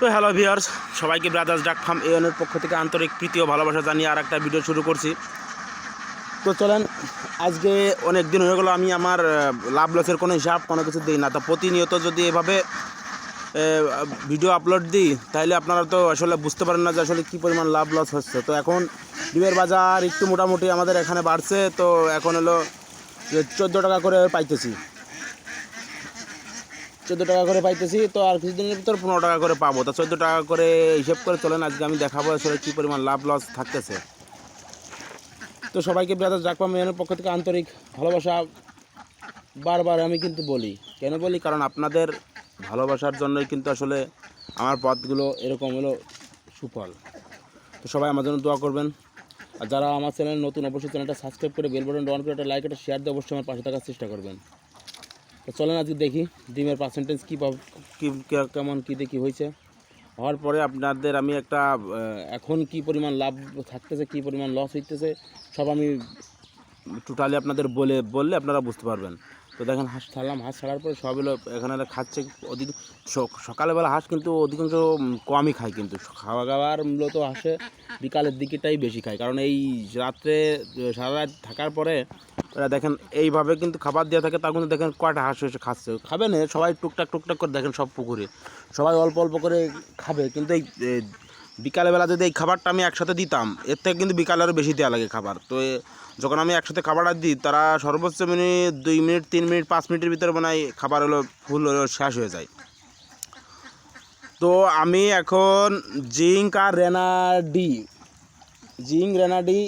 তো hello viewers, সবাইকে brothers duck farm এনের পক্ষ থেকে আন্তরিক প্রীতি ও ভালোবাসা জানিয়ে আর একটা ভিডিও শুরু করছি। তো চলেন, আজকে অনেক দিন হয়ে গেলো, আমি আমার লাভ লসের কোনো হিসাব কোনো কিছু দিই না। তা প্রতিনিয়ত যদি এভাবে ভিডিও আপলোড দিই, তাহলে আপনারা তো আসলে বুঝতে পারেন না যে আসলে কী পরিমাণ লাভ লস হচ্ছে। তো এখন ডিমের বাজার একটু মোটামুটি আমাদের এখানে বাড়ছে, তো এখন হলো চোদ্দ টাকা করে পাইতেছি। চোদ্দ টাকা করে পাইতেছি, তো আর কিছুদিনের ভিতর পনেরো টাকা করে পাবো। তো চোদ্দ টাকা করে হিসেব করে চলেন, আজকে আমি দেখাবো আসলে কী পরিমাণ লাভ লস থাকতেছে। তো সবাইকে ব্রাদার জাকপা মেয়ের পক্ষ থেকে আন্তরিক ভালোবাসা। বারবার আমি কিন্তু বলি, কেন বলি? কারণ আপনাদের ভালোবাসার জন্যই কিন্তু আসলে আমার পথগুলো এরকম হলো সুফল। তো সবাই আমার জন্য দোয়া করবেন। আর যারা আমার চ্যানেল নতুন, অবশ্যই চ্যানেলটা সাবস্ক্রাইব করে বেল বাটন অন করে একটা লাইক একটা শেয়ার দিয়ে অবশ্যই আমার পাশে থাকার চেষ্টা করবেন। তো চলেন আজকে দেখি ডিমের পার্সেন্টেজ কী কেমন কী দেখি হয়েছে। হওয়ার পরে আপনাদের আমি একটা এখন কি পরিমাণ লাভ থাকতেছে, কি পরিমাণ লস হইতেছে, সব আমি টোটালি আপনাদের বলে, বললে আপনারা বুঝতে পারবেন। তো দেখেন হাঁস ছাড়লাম, হাঁস ছাড়ার পরে সব এলো, এখানে খাচ্ছে। অধিক সকালবেলা হাঁস কিন্তু অধিকাংশ কমই খায় কিন্তু। খাওয়া দাওয়ার মূলত হাঁসে বিকালের দিকেটাই বেশি খায়। কারণ এই রাত্রে সারা রাত থাকার পরে এরা দেখেন এইভাবে কিন্তু খাবার দেওয়া থাকে তা কিন্তু দেখেন কয়টা হাঁস এসে খাচ্ছে। খাবে না, সবাই টুকটাক টুকটাক করে দেখেন সব পুকুরে। সবাই অল্প অল্প করে খাবে। কিন্তু এই বিকালবেলা যদি এই খাবারটা আমি একসাথে দিতাম, এর থেকে কিন্তু বিকালে আরও বেশি দেওয়া লাগে খাবার। তো যখন আমি একসাথে খাবারটা দিই, তারা সর্বোচ্চ মিনিট, দুই মিনিট, তিন মিনিট, পাঁচ মিনিটের ভিতরে মনে খাবার হলো, ফুল হলো, শেষ হয়ে যায়। তো আমি এখন জিঙ্ক আর রেনাডি, জিঙ্ক, রেনাডি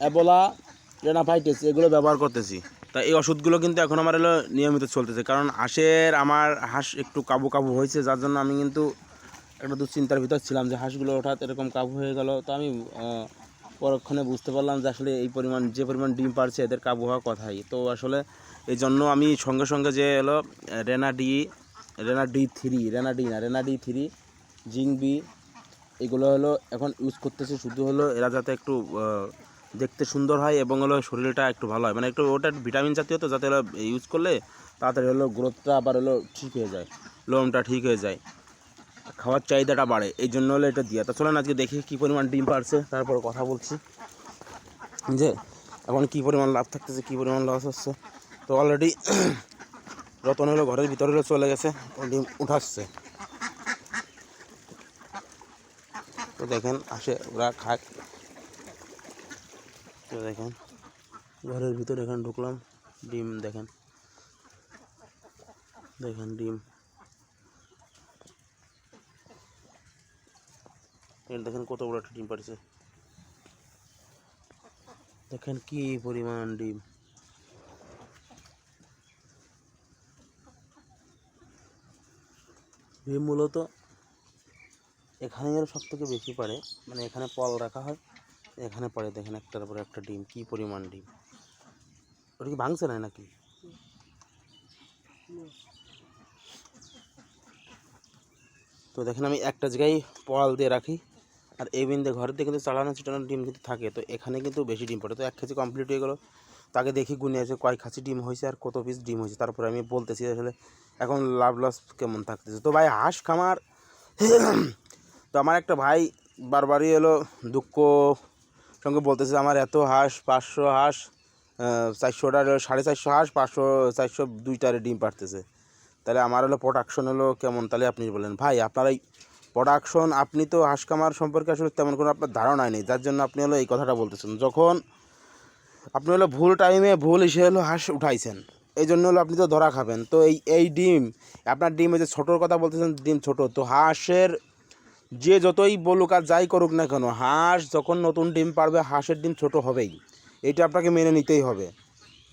অ্যাবোলা রেনাফাইটিস এগুলো ব্যবহার করতেছি। তা এই ওষুধগুলো কিন্তু এখন আমার হলো নিয়মিত চলতেছে, কারণ হাঁসের আমার হাঁস একটু কাবু কাবু হয়েছে, যার জন্য আমি কিন্তু একটা দুশ্চিন্তার ভিতর ছিলাম যে হাঁসগুলো হঠাৎ এরকম কাবু হয়ে গেল। তো আমি পরক্ষণে বুঝতে পারলাম যে আসলে এই পরিমাণ, যে পরিমাণ ডিম পারছে এদের কাবু হওয়া কথাই। তো আসলে এই জন্য আমি সঙ্গে সঙ্গে যে এলো, রেনা ডি রেনা ডি থ্রি, রেনা ডি না, রেনা ডি থ্রি, জিং বি, এগুলো হলো এখন ইউজ করতেছে। শুধু হলো এরা যাতে একটু দেখতে সুন্দর হয় এবং হলো শরীরটা একটু ভালো হয়। মানে একটু ওটা ভিটামিন জাতীয় তো যাতে হলো ইউজ করলে তাড়াতাড়ি হলো গ্রোথটা আবার হলো ঠিক হয়ে যায় লোমটা ঠিক হয়ে যায়। খাওয়ার চাহিদাটা বাড়ে, এই জন্য হলো এটা দিয়া। তা চলেন আজকে দেখি কী পরিমাণ ডিম পারছে, তারপর কথা বলছি। যে, এখন কী পরিমাণ লাভ থাকতেছে, কী পরিমাণ লস হচ্ছে। তো অলরেডি রতন হলো ঘরের ভিতরে চলে গেছে ডিম উঠাচ্ছে। তো দেখেন, আসে, ওরা খায়। তো দেখেন, ঘরের ভিতরে এখানে ঢুকলাম, ডিম দেখেন। দেখেন ডিম। দেখেন কত বড় একটা ডিম পাড়ছে। দেখেন কি পরিমাণ ডিম। ডিম মূলত এখানে যেন সব থেকে বেশি পারে মানে এখানে পল রাখা হয়, এখানে পড়ে দেখেন একটার পরে একটা ডিম, কি পরিমাণ ডিম। ওটা কি ভাঙছে না নাকি? তো দেখেন আমি একটা জায়গায় পড়াল দিয়ে রাখি। আর এই বিন্দে দিকে কিন্তু চালানো চিটানো ডিম কিন্তু থাকে, তো এখানে কিন্তু বেশি ডিম পড়ে। তো এক কেজি কমপ্লিট হয়ে গেলো। তাকে দেখি গুনে আছে, কয় খাসি ডিম হয়েছে আর কত পিস ডিম হয়েছে, তারপরে আমি বলতেছি আসলে এখন লাভ লস কেমন থাকতেছে। তো ভাই, হাঁস খামার, তো আমার একটা ভাই বারবারই এলো দুঃখ সঙ্গে বলতেছে, আমার এত হাঁস, পাঁচশো হাঁস চারশোটার সাড়ে চারশো হাঁস, পাঁচশো, চারশো দুইটারে ডিম পারতেছে তাহলে আমার হলো প্রোডাকশন হলো কেমন, তাহলে আপনি বলেন। ভাই, আপনার এই প্রোডাকশন আপনি তো হাঁস খামার সম্পর্কে আসলে তেমন কোনো আপনার ধারণাই নেই, যার জন্য আপনি হলো এই কথাটা বলতেছেন। যখন আপনি হলো ভুল টাইমে ভুল এসে হলো হাঁস উঠাইছেন, এই জন্য হলো আপনি তো ধরা খাবেন। তো এই এই ডিম, আপনার ডিমে যে ছোটোর কথা বলতেছেন, ডিম ছোট, তো হাঁসের যে যতই বলুক আর যাই করুক না কেন হাঁস যখন নতুন ডিম পারবে হাঁসের ডিম ছোট হবেই। এটা আপনাকে মেনে নিতেই হবে।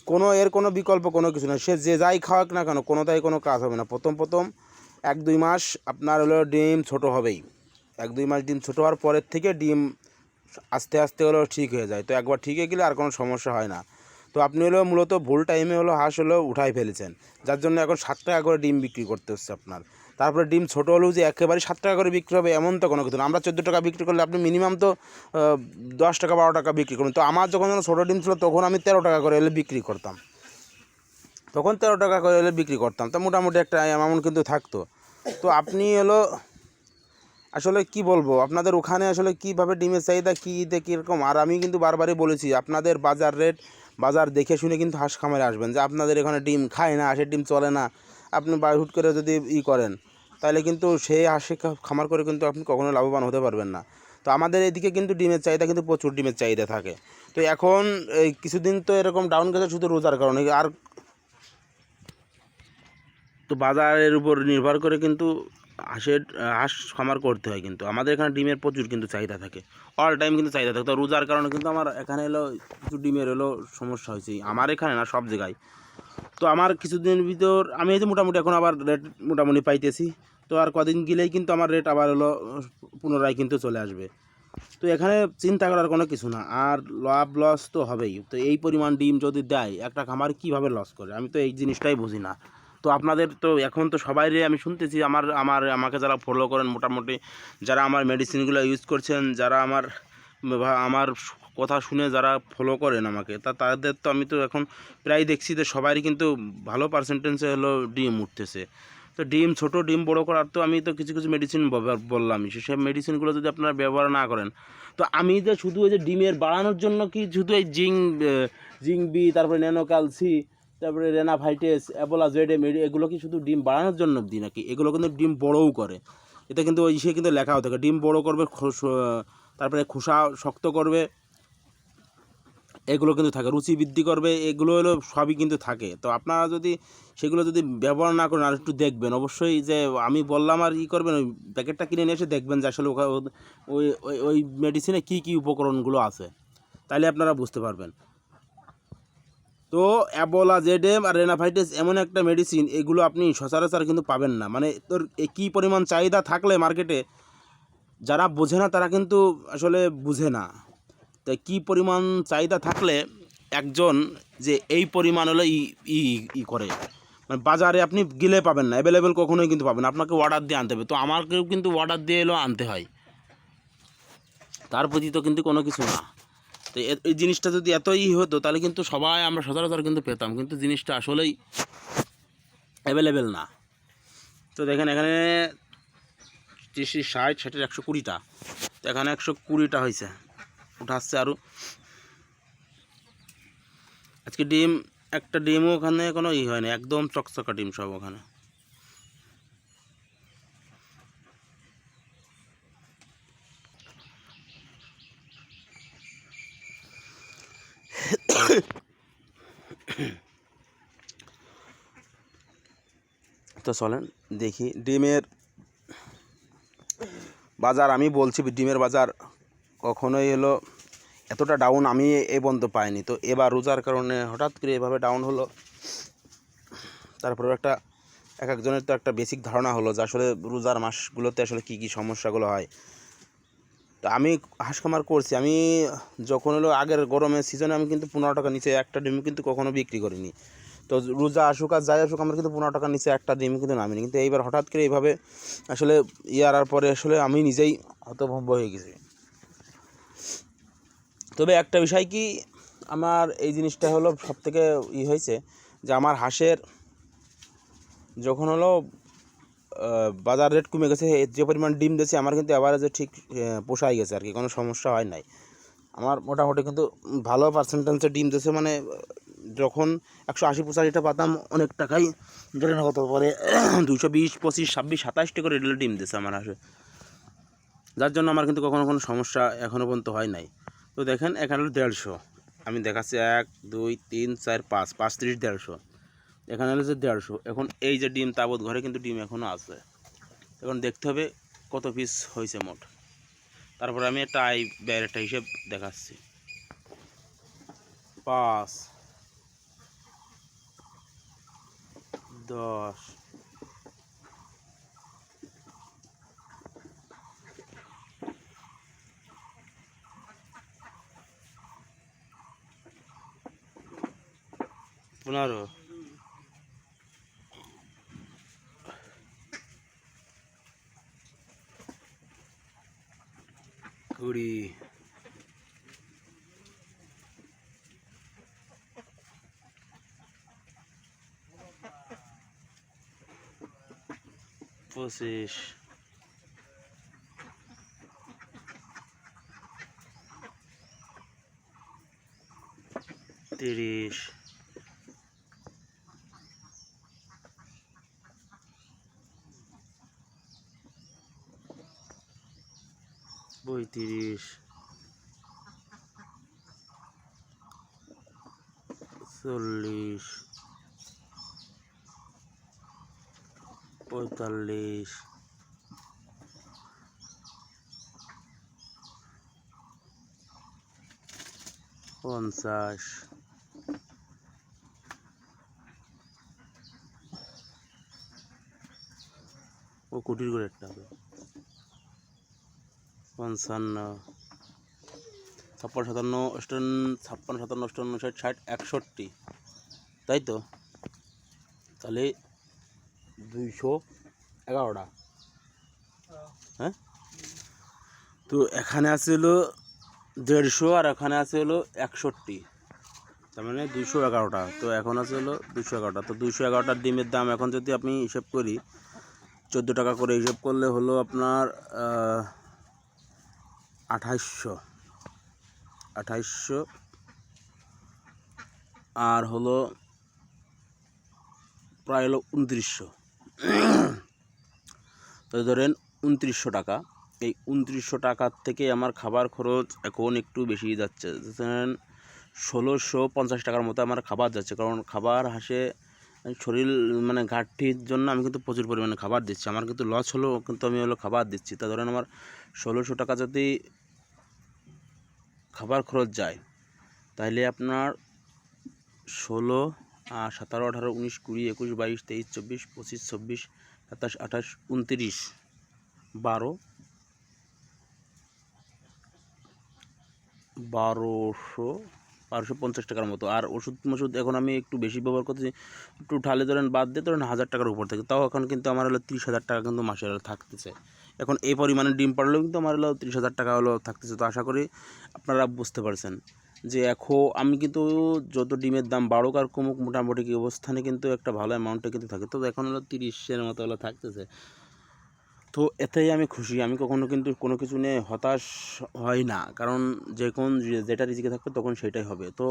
কোনো, এর কোনো বিকল্প কোনো কিছু না সে যে যাই খাওয়াক না কেন, কোনোটাই কোনো কাজ হবে না। প্রথম প্রথম এক দুই মাস আপনার হলো ডিম ছোট হবেই। এক দুই মাস ডিম ছোট হওয়ার পরের থেকে ডিম আস্তে আস্তে হলো ঠিক হয়ে যায়। তো একবার ঠিক হয়ে গেলে আর কোনো সমস্যা হয় না। তো আপনি হলো মূলত ভুল টাইমে হলো হাঁস হলো উঠাই ফেলেছেন। যার জন্য এখন সাত টাকা করে ডিম বিক্রি করতে হচ্ছে আপনার। তারপরে ডিম ছোটো হলেও যে একেবারে সাত টাকা করে বিক্রি হবে এমন তো কোনো কিছু না। আমরা চোদ্দ টাকা বিক্রি করলে আপনি মিনিমাম তো দশ টাকা, বারো টাকা বিক্রি করুন। তো আমার যখন ছোটো ডিম ছিল তখন আমি তেরো টাকা করে এলে বিক্রি করতাম। তখন তেরো টাকা করে এলে বিক্রি করতাম। তো মোটামুটি একটা অ্যামাউন্ট কিন্তু থাকতো। তো আপনি হলো, আসলে কি বলব? আপনাদের ওখানে আসলে কীভাবে ডিমের চাহিদা, কী ঈদে কীরকম? আর আমি কিন্তু বারবারই বলেছি, আপনাদের বাজার রেট বাজার দেখে শুনে কিন্তু হাঁস খামারে আসবেন যে আপনাদের এখানে ডিম খায় না, হাঁসের ডিম চলে না। আপনি বা, হুট করে যদি ই করেন, তাহলে কিন্তু সেই হাঁসে খামার করে কিন্তু আপনি কখনো লাভবান হতে পারবেন না। তো আমাদের এদিকে কিন্তু ডিমের চাহিদা কিন্তু প্রচুর ডিমের চাহিদা থাকে। তো এখন এই কিছুদিন তো এরকম ডাউন গেছে শুধু রোজার কারণে। আর তো বাজারের উপর নির্ভর করে কিন্তু হাঁসের, হাঁস খামার করতে হয় কিন্তু। আমাদের এখানে ডিমের প্রচুর কিন্তু চাহিদা থাকে। অল টাইম কিন্তু চাহিদা থাকে। তো রোজার কারণে কিন্তু আমার এখানে এলো কিছু ডিমের এলো সমস্যা হয়েছে। আমার এখানে না, সব জায়গায়। তো আমার কিছুদিনের ভিতর, আমি এই যে মোটামুটি এখন আবার রেট মোটামুটি পাইতেছি। তো আর কদিন গেলেই কিন্তু আমার রেট আবার হলো পুনরায় কিন্তু চলে আসবে। তো এখানে চিন্তা করার কোনো কিছু না। আর লাভ লস তো হবেই। তো এই পরিমাণ ডিম যদি দেয়, একটা খামার কীভাবে লস করে? আমি তো এই জিনিসটাই বুঝি না। তো আপনাদের তো এখন তো সবাই আমি শুনতেছি, আমার আমার, আমাকে যারা ফলো করেন মোটামুটি, যারা আমার মেডিসিনগুলো ইউজ করছেন, যারা আমার আমার কথা শুনে যারা ফলো করেন আমাকে, তা তাদের তো আমি তো এখন প্রায় দেখছি যে সবারই কিন্তু ভালো পার্সেন্টেন্সে হলো ডিম উঠতেছে। তো ডিম, ছোট ডিম বড় করার তো আমি তো কিছু কিছু মেডিসিন বললামই সেসব মেডিসিনগুলো যদি আপনারা ব্যবহার না করেন, তো আমি যে শুধু ওই যে ডিমের বাড়ানোর জন্য কি শুধু এই জিং জিং বি, তারপরে ন্যানোক্যালসি তারপরে রেনাফাইটেস অ্যাবোলা জেডেম এগুলো কি শুধু ডিম বাড়ানোর জন্য দিই নাকি? এগুলো কিন্তু ডিম বড়ও করে। এটা কিন্তু ওই সে কিন্তু লেখাও থাকে। ডিম বড় করবে তারপরে খোসা শক্ত করবে, এগুলো কিন্তু থাকে। রুচি বৃদ্ধি করবে, এগুলো হলো সবই কিন্তু থাকে। তো আপনারা যদি সেগুলো যদি ব্যবহার না করেন, আর একটু দেখবেন। অবশ্যই যে আমি বললাম আর ই করবেন, ওই প্যাকেটটা কিনে নিয়ে এসে দেখবেন যে আসলে ওই ওই মেডিসিনে কী কী উপকরণগুলো আছে। তাহলে আপনারা বুঝতে পারবেন। তো অ্যাবোলা জেডেম আর রেনাফাইটিস এমন একটা মেডিসিন এগুলো আপনি সচরাচর কিন্তু পাবেন না। মানে তোর কী পরিমাণ চাহিদা থাকলে মার্কেটে যারা বোঝে না তারা কিন্তু আসলে বুঝে না। তো কী পরিমাণ চাহিদা থাকলে একজন যে এই পরিমাণ হলো ই ই করে। মানে বাজারে আপনি গেলে পাবেন না অ্যাভেলেবেল কখনোই কিন্তু পাবেন। আপনাকে অর্ডার দিয়ে আনতে হবে। তো আমাকেও কিন্তু অর্ডার দিয়ে এলো আনতে হয়। তার প্রতি তো কিন্তু কোনো কিছু না। তো এই জিনিসটা যদি এতই হতো, তাহলে কিন্তু সবাই আমরা সচরাচর কিন্তু পেতাম, কিন্তু জিনিসটা আসলেই অ্যাভেলেবেল না। তো দেখেন এখানে তিরিশ, ষাট, ষাটের একশো কুড়িটা। তো এখানে একশো কুড়িটা হয়েছে। উঠাচ্ছে আরও আজকে ডিম, একটা ডিমও ওখানে কোনো ই হয় না, একদম চকচকা ডিম সব ওখানে। তো চলেন দেখি ডিমের বাজার। আমি বলছি ডিমের বাজার কখনোই হলো এতটা ডাউন আমি এ পর্যন্ত পাইনি। তো এবার রোজার কারণে হঠাৎ করে এভাবে ডাউন হলো। তারপরে একটা এক একজনের তো একটা বেসিক ধারণা হলো যে আসলে রোজার মাসগুলোতে আসলে কী কী সমস্যাগুলো হয়। তো আমি হাঁস খামার করছি। আমি যখন হলো আগের গরমের সিজনে আমি কিন্তু পনেরো টাকা নিচে একটা ডিম কিন্তু কখনো বিক্রি করিনি। তো রোজা আসুক আর যাই আসুক, আমার কিন্তু পনেরো টাকার নিচে একটা ডিম কিন্তু নামিনি। কিন্তু এইবার হঠাৎ করে এইভাবে আসলে ইয়ার পরে আসলে আমি নিজেই হতভম্ব হয়ে গেছি। তবে একটা বিষয় কি, আমার এই জিনিসটা হলো সব থেকে ই হয়েছে যে আমার হাঁসের যখন হলো বাজার রেট কমে গেছে, যে পরিমাণ ডিম দিয়েছে, আমার কিন্তু অ্যাভারেজে ঠিক পোষায় গেছে আর কি, কোনো সমস্যা হয় নাই। আমার মোটামুটি কিন্তু ভালো পার্সেন্টেন্সে ডিম দিয়েছে মানে যখন একশো আশি পঁচাশিটা পাতাম, অনেক টাকাই ধরে না কত পরে দুশো বিশ, পঁচিশ, ছাব্বিশ সাতাশটা করে রেলে ডিম দিয়েছে আমার হাঁসে। যার জন্য আমার কিন্তু কখনো কোনো সমস্যা এখনও পর্যন্ত হয় নাই। তো দেখেন, এখানে দেড়শো। আমি দেখাচ্ছি এক, দুই, তিন, চার, পাঁচ পাঁচ, তিরিশ, দেড়শো। এখানে হলো যে দেড়শো। এখন এই যে ডিম তাবৎ ঘরে কিন্তু ডিম এখনও আছে। এখন দেখতে হবে কত পিস হয়েছে মোট। তারপরে আমি একটা আই ব্যয়ের একটা হিসেব দেখাচ্ছি। পাঁচ, দশ, পনেরো। vocês. Três. Boitiris. Solis. পঁয়তাল্লিশ। পঞ্চাশ। ও কুটির করে একটা হবে। পঞ্চান্ন। ছাপ্পান্ন, সাতান্ন, অষ্টান্ন, ছাপ্পান্ন, সাতান্ন, অষ্টান্ন, ষাট ষাট, একষট্টি। তাই তো? তাহলে দুইশো এগারোটা। হ্যাঁ? তো এখানে আছে হলো দেড়শো আর এখানে আছে হলো একষট্টি। তার মানে দুইশো এগারোটা। তো এখন আছে হলো দুশো এগারোটা। তো দুইশো এগারোটার ডিমের দাম এখন যদি আপনি হিসেব করি চোদ্দ টাকা করে হিসেব করলে হলো আপনার আঠাইশশো। আঠাইশশো। আর হলো প্রায় হলো উনত্রিশশো। তো ধরেন উনত্রিশশো টাকা। এই উনত্রিশশো টাকার থেকে আমার খাবার খরচ এখন একটু বেশি যাচ্ছে। ধরেন ষোলোশো পঞ্চাশ টাকার মতো আমার খাবার যাচ্ছে। কারণ খাবার, হাসে, শরীর মানে ঘাটতির জন্য আমি কিন্তু প্রচুর পরিমাণে খাবার দিচ্ছি। আমার কিন্তু লস হলেও কিন্তু আমি হলো খাবার দিচ্ছি। তা ধরেন আমার ষোলোশো টাকা যদি খাবার খরচ যায় তাহলে আপনার ষোলো সতেরো, আঠারো, উনিশ, কুড়ি, একুশ, বাইশ, তেইশ, চব্বিশ, পঁচিশ, ছাব্বিশ, সাতাশ, আঠাশ, উনত্রিশ, বারো, বারোশো বারোশো পঞ্চাশ টাকার মতো। আর ওষুধ মষুধ এখন আমি একটু বেশি ব্যবহার করতেছি, একটু ঠালে ধরেন বাদ দিয়ে ধরেন হাজার টাকার উপর থেকে। তাও এখন কিন্তু আমার হলো তিরিশ হাজার টাকা কিন্তু মাসে হলো থাকতেছে। এখন এই পরিমাণে ডিম পাড়লেও কিন্তু আমার হলো তিরিশ হাজার টাকা হলো থাকতেছে। তো আশা করি আপনারা বুঝতে পারছেন। যে এখন আমি কিন্তু যত ডিমের দাম বাড়ুক আর কমুক, মোটামুটি কি অবস্থানে কিন্তু একটা ভালো অ্যামাউন্টে কিন্তু থাকে। তো এখন হলো তিরিশের মতো হলো থাকতেছে। তো এতেই আমি খুশি। আমি কখনো কিন্তু কোনো কিছু নিয়ে হতাশ হয় না। কারণ যে কোন যেটা রিজিকে থাকবে তখন সেটাই হবে। তো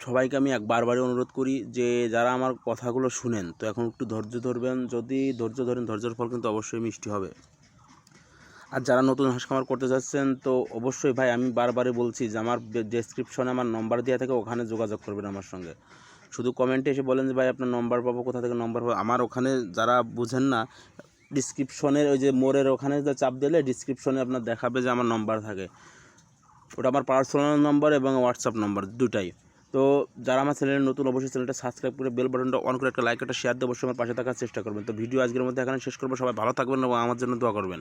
সবাইকে আমি এক বারবারই অনুরোধ করি যে, যারা আমার কথাগুলো শুনেন, তো এখন একটু ধৈর্য ধরবেন। যদি ধৈর্য ধরেন, ধৈর্যের ফল কিন্তু অবশ্যই মিষ্টি হবে। আর যারা নতুন হাঁস খামার করতে যাচ্ছেন, তো অবশ্যই ভাই আমি বারবারই বলছি যে আমার ডেসক্রিপশনে আমার নম্বর দেওয়া থাকে, ওখানে যোগাযোগ করবেন আমার সঙ্গে। শুধু কমেন্টে এসে বলেন যে, ভাই, আপনার নম্বর পাবো, কোথা থেকে নম্বর পাবো? আমার ওখানে যারা বুঝেন না ডিসক্রিপশনের ওই যে মোড়ের ওখানে চাপ দিলে ডিসক্রিপশনে আপনার দেখাবে যে আমার নম্বর থাকে। ওটা আমার পার্সোনাল নম্বর এবং হোয়াটসঅ্যাপ নম্বর দুটাই। তো যারা আমার চ্যানেলে নতুন, অবশ্যই চ্যানেলটা সাবস্ক্রাইব করে বেল বাটনটা অন করে একটা লাইক একটা শেয়ার দিয়ে অবশ্যই আমার পাশে থাকার চেষ্টা করবেন। তো ভিডিও আজকের মধ্যে এখানে শেষ করব। সবাই ভালো থাকবেন এবং আমার জন্য দোয়া করবেন।